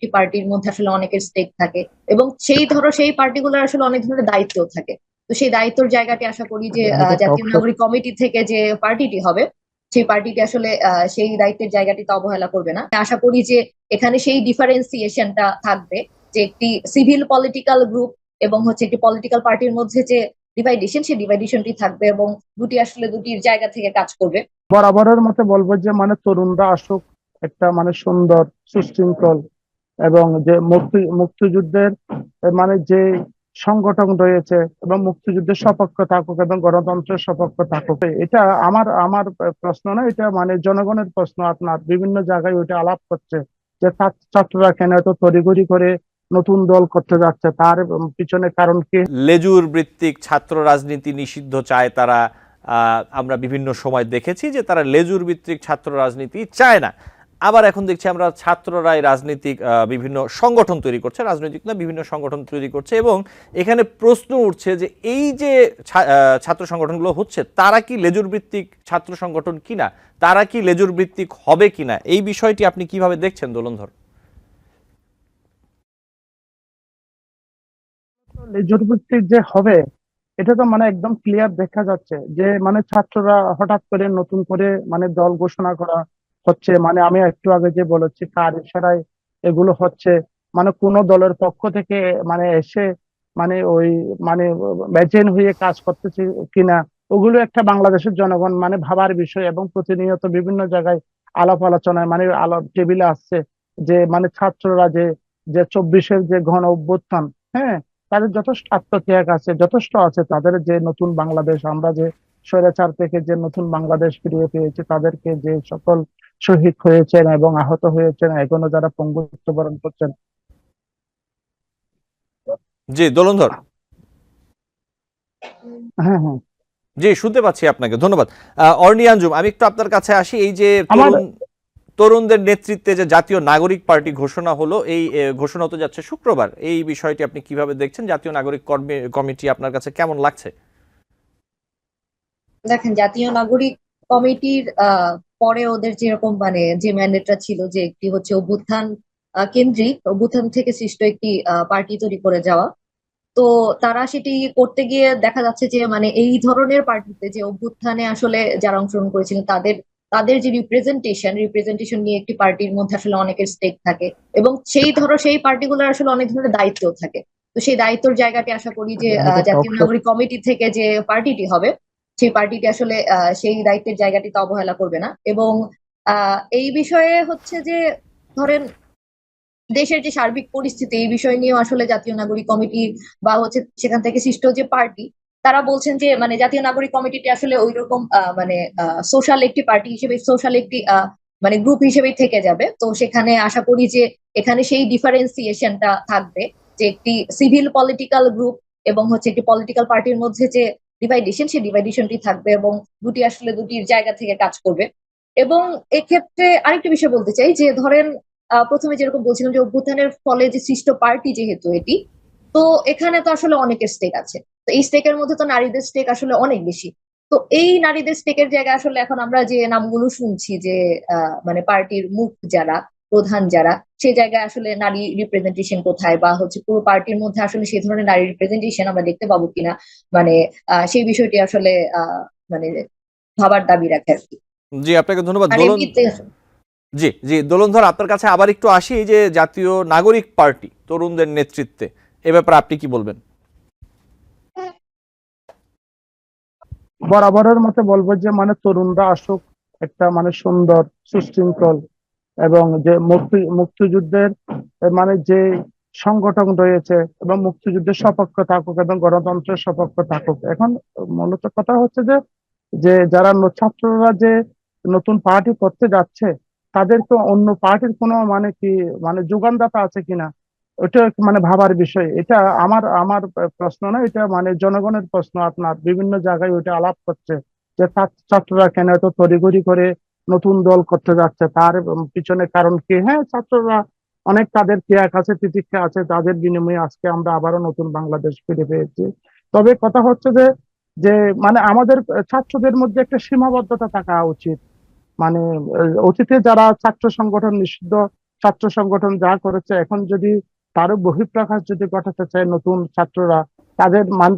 একটি পার্টির মধ্যে আসলে অনেকের স্টেক থাকে এবং সেই ধরো সেই পার্টিগুলোর আসলে অনেক ধরনের দায়িত্ব থাকে। তো সেই দায়িত্বর জায়গাটি আশা করি যে আহ, জাতীয় নাগরিক কমিটি থেকে যে পার্টিটি হবে সেই পার্টিটি আসলে সেই দায়িত্বের জায়গাটিতে অবহেলা করবে না। আশা করি যে এখানে সেই ডিফারেন্সিয়েশনটা থাকবে যে একটি সিভিল পলিটিক্যাল গ্রুপ এবং হচ্ছে একটি পলিটিক্যাল পার্টির মধ্যে যে ডিভাইডেশন সেই ডিভাইডেশনটি থাকবে এবং দুটি আসলে দুটির জায়গা থেকে কাজ করবে। বরাবরের মতে বলব যে মানে তরুণরা আসুক একটা মানে সুন্দর সুশৃঙ্খল এবং যে মুক্তি, মুক্তিযুদ্ধের মানে যে সংগঠন রয়েছে এবং মুক্তিযুদ্ধের সপক্ষ থাকুক এবং গণতন্ত্রের সপক্ষ থাকুক, এটা আমার আমার প্রশ্ন না, এটা মানে জনগণের প্রশ্ন আপনার। বিভিন্ন জায়গায় ওইটা আলাপ করছে যে ছাত্র- ছাত্ররা কেন এত তড়িঘড়ি করে নতুন দল করতে যাচ্ছে? তার পিছনে কারণ কি? লেজুর ভিত্তিক ছাত্র রাজনীতি নিষিদ্ধ চায় তারা আমরা বিভিন্ন সময় দেখেছি যে তারা লেজুর ভিত্তিক ছাত্র রাজনীতি চায় না। আবার এখন দেখছি আমরা ছাত্ররাই রাজনৈতিক বিভিন্ন সংগঠন তৈরি করছে, রাজনৈতিক না, বিভিন্ন সংগঠন তৈরি করছে এবং এখানে প্রশ্ন উঠছে যে এই যে ছাত্র সংগঠনগুলো হচ্ছে, তারা কি লেজুর ভিত্তিক ছাত্র সংগঠন কিনা? তারা কি লেজুর ভিত্তিক হবে কিনা? এই বিষয়টি আপনি কীভাবে দেখছেন দোলনধর লেজুর ভিত্তিক যে হবে, এটা তো মানে একদম ক্লিয়ার দেখা যাচ্ছে যে মানে ছাত্ররা হঠাৎ করে নতুন করে মানে দল ঘোষণা করা হচ্ছে মানে আমি একটু আগে যে বলেছি কার ইশারায় এগুলো হচ্ছে মানে কোন দলের পক্ষ থেকে মানে এসে মানে ওই মানে ম্যাচেন হয়ে কাজ করতেছে কিনা, ওগুলো একটা বাংলাদেশের জনগণ মানে ভাবার বিষয় এবং প্রতিনিয়ত বিভিন্ন জায়গায় আলাপ আলোচনায় মানে আলাপ টেবিলে আসছে যে মানে ছাত্ররা যে যে চব্বিশের যে ঘন অভ্যুত্থান হ্যাঁ তাদের যথেষ্ট আত্মত্যাগ আছে, যথেষ্ট আছে, তাদের যে নতুন বাংলাদেশ, আমরা যে স্বৈরাচার থেকে যে নতুন বাংলাদেশ ফিরিয়ে পেয়েছি, তাদেরকে যে সকল শহীদ হয়েছেন এবং আহত হয়েছেন এখনও যারা পঙ্গুত্ব বরণ করছেন। জি দোলনধর। হ্যাঁ হ্যাঁ। জি শুনতে পাচ্ছি আপনাকে ধন্যবাদ। অর্নি আঞ্জুম আমি একটু আপনার কাছে আসি এই যে তরুণদের নেতৃত্বে যে জাতীয় নাগরিক পার্টি ঘোষণা হলো এই ঘোষণা হতে যাচ্ছে শুক্রবার এই বিষয়টি আপনি কীভাবে দেখছেন? জাতীয় নাগরিক কর্মী- কমিটি আপনার কাছে কেমন লাগছে? দেখেন জাতীয় নাগরিক কমিটির আহ, পরে ওদের যেরকম মানে যে ম্যান্ডেটটা ছিল যে একটি হচ্ছে অভ্যুত্থান কেন্দ্রিক অভ্যুত্থান থেকে সৃষ্ট একটি পার্টি তৈরি করে যাওয়া। তো তারা সেটি করতে গিয়ে দেখা যাচ্ছে যে মানে এই ধরনের পার্টিতে যে অভ্যুত্থানে আসলে যারা অংশগ্রহণ করেছিলেন তাদের তাদের যে রিপ্রেজেন্টেশন রিপ্রেজেন্টেশন নিয়ে একটি পার্টির মধ্যে আসলে অনেকের স্টেক থাকে এবং সেই ধরো সেই পার্টিগুলোর আসলে অনেক ধরনের দায়িত্ব থাকে। তো সেই দায়িত্বর জায়গাটি আশা করি যে জাতীয় নাগরিক কমিটি থেকে যে পার্টিটি হবে সেই পার্টিটি আসলে সেই দায়িত্বের জায়গাটিতে অবহেলা করবে না। এবং এই বিষয়ে হচ্ছে যে, ধরেন, দেশের যে সার্বিক পরিস্থিতি, এই বিষয় নিয়েও আসলে জাতীয় নাগরিক কমিটি বা হচ্ছে সেখান থেকে সৃষ্ট যে পার্টি, তারা বলছেন যে মানে জাতীয় নাগরিক কমিটিটি আসলে ওই রকম মানে সোশ্যাল একটি পার্টি হিসেবে, সোশ্যাল একটি মানে গ্রুপ হিসেবেই থেকে যাবে। তো সেখানে আশা করি যে, এখানে সেই ডিফারেন্সিয়েশনটা থাকবে যে একটি সিভিল পলিটিক্যাল গ্রুপ এবং হচ্ছে একটি পলিটিক্যাল পার্টির মধ্যে যে ডিভাইডেশন সেই ডিভাইডেশনটি থাকবে এবং দুটি আসলে দুটির জায়গা থেকে কাজ করবে। এবং এক্ষেত্রে আরেকটা বিষয় বলতে চাই যে ধরেন প্রথমে যেরকম বলছিলাম যে অভ্যুত্থানের ফলে যে সৃষ্ট পার্টি যেহেতু এটি, তো এখানে তো আসলে অনেকের স্টেক আছে। তো এই স্টেকের মধ্যে তো নারীদের স্টেক আসলে অনেক বেশি। তো এই নারীদের স্টেকের জায়গায় আসলে এখন আমরা যে নামগুলো শুনছি যে মানে পার্টির মুখ যারা, প্রধান যারা সেই জায়গায় আসলে নারী রিপ্রেজেন্টেশন কোথায় বা হচ্ছে পুরো পার্টির মধ্যে আসলে সেই ধরনের নারী রিপ্রেজেন্টেশন আমরা দেখতে পাবো কিনা? মানে আহ, সেই বিষয়টি আসলে আহ, মানে ভাবার দাবি রাখে আর কি। জি আপনাকে ধন্যবাদ। আর জি জি দোলনধর আপনার কাছে আবার একটু আসি যে জাতীয় নাগরিক পার্টি তরুণদের নেতৃত্বে এ ব্যাপারে আপনি কি বলবেন? বরাবরের মতে বলব যে মানে তরুণরা আসুক একটা মানে সুন্দর সুশৃঙ্খল এবং যে মুক্তি, মুক্তিযুদ্ধের মানে যে সংগঠন রয়েছে এবং মুক্তিযুদ্ধের সপক্ষ থাকুক এবং গণতন্ত্রের সপক্ষ থাকুক। এখন মূলত কথা হচ্ছে যে যে যারা ছাত্ররা যে নতুন পার্টি করতে যাচ্ছে, তাদের তো অন্য পার্টির কোনো মানে কি মানে যোগানদাতা আছে কিনা ওটা মানে ভাবার বিষয়। এটা আমার আমার প্রশ্ন না, এটা মানে জনগণের প্রশ্ন আপনার। বিভিন্ন জায়গায় ওইটা আলাপ করছে যে, ছাত্র- ছাত্ররা কেন এত তড়িঘড়ি করে নতুন দল করতে যাচ্ছে, তার পিছনে কারণ কি? হ্যাঁ ছাত্ররা অনেক তাদের ত্যাগ আছে, তিতিক্ষা আছে, তাদের বিনিময়ে আজকে আমরা আবারও নতুন বাংলাদেশ ফিরে পেয়েছি। তবে কথা হচ্ছে যে যে মানে আমাদের ছাত্রদের মধ্যে একটা সীমাবদ্ধতা থাকা উচিত। মানে অতীতে যারা ছাত্র সংগঠন, নিষিদ্ধ ছাত্র সংগঠন যা করেছে, এখন যদি তারও বহিঃপ্রকাশ যদি ঘটাতে চায় নতুন ছাত্ররা, তাদের মান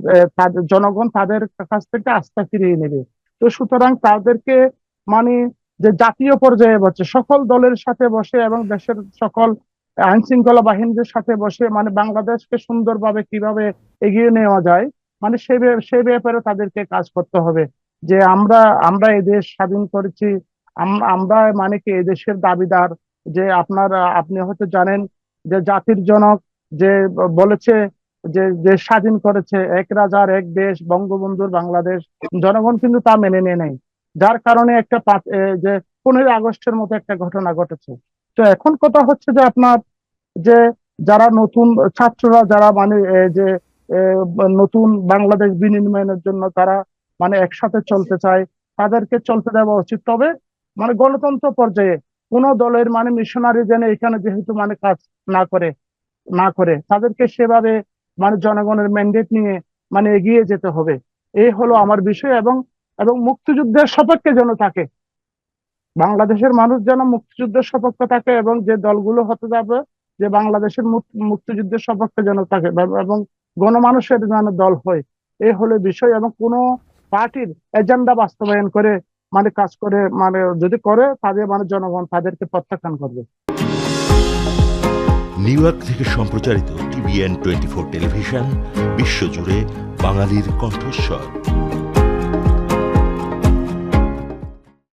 জনগণ তাদের কাছ থেকে আস্থা ফিরিয়ে নেবে। তো সুতরাং তাদেরকে মানে যে জাতীয় পর্যায়ে বসে, সকল দলের সাথে বসে এবং দেশের সকল আইন শৃঙ্খলা বাহিনীদের সাথে বসে মানে বাংলাদেশকে সুন্দরভাবে কীভাবে এগিয়ে নেওয়া যায় মানে সে সে ব্যাপারে তাদেরকে কাজ করতে হবে। যে আমরা আমরা এই দেশ স্বাধীন করেছি, আম- আমরা মানে কি এই দেশের দাবিদার, যে আপনার, আপনি হয়তো জানেন যে জাতির জনক যে বলেছে যে যে স্বাধীন করেছে, এক রাজার এক দেশ, বঙ্গবন্ধুর বাংলাদেশ, জনগণ কিন্তু তা মেনে নেয় নাই। যার কারণে একটা যে পনেরোই আগস্টের মতো একটা ঘটনা ঘটেছে। তো এখন কথা হচ্ছে যে আপনার যে যারা নতুন ছাত্ররা, যারা মানে যে নতুন বাংলাদেশ বিনির্মাণের জন্য তারা মানে একসাথে চলতে চায়, তাদেরকে চলতে দেওয়া উচিত। তবে মানে গণতন্ত্র পর্যায়ে কোন দলের মানে মিশনারি যেন এখানে যেহেতু মানে কাজ না করে না করে, তাদেরকে সেভাবে মানে জনগণের ম্যান্ডেট নিয়ে মানে এগিয়ে যেতে হবে। এই হলো আমার বিষয় এবং এবং মুক্তিযুদ্ধের সপক্ষে যেন থাকে। বাংলাদেশের মানুষ যেন মুক্তিযুদ্ধের সপক্ষে থাকে এবং যে দলগুলো হতে যাবে, যে বাংলাদেশের মুক্তিযুদ্ধের সপক্ষে যেন থাকে এবং গণমানুষের যেন দল হয় এই হলো বিষয় এবং কোনো পার্টির এজেন্ডা বাস্তবায়ন করে মানে কাজ করে মানে যদি করে, তাদের মানে জনগণ তাদেরকে প্রত্যাখ্যান করবে। নিউ ইয়র্ক থেকে সম্প্রচারিত টিভিএন টোয়েন্টি ফোর টেলিভিশন, বিশ্বজুড়ে বাঙালির কণ্ঠস্বর।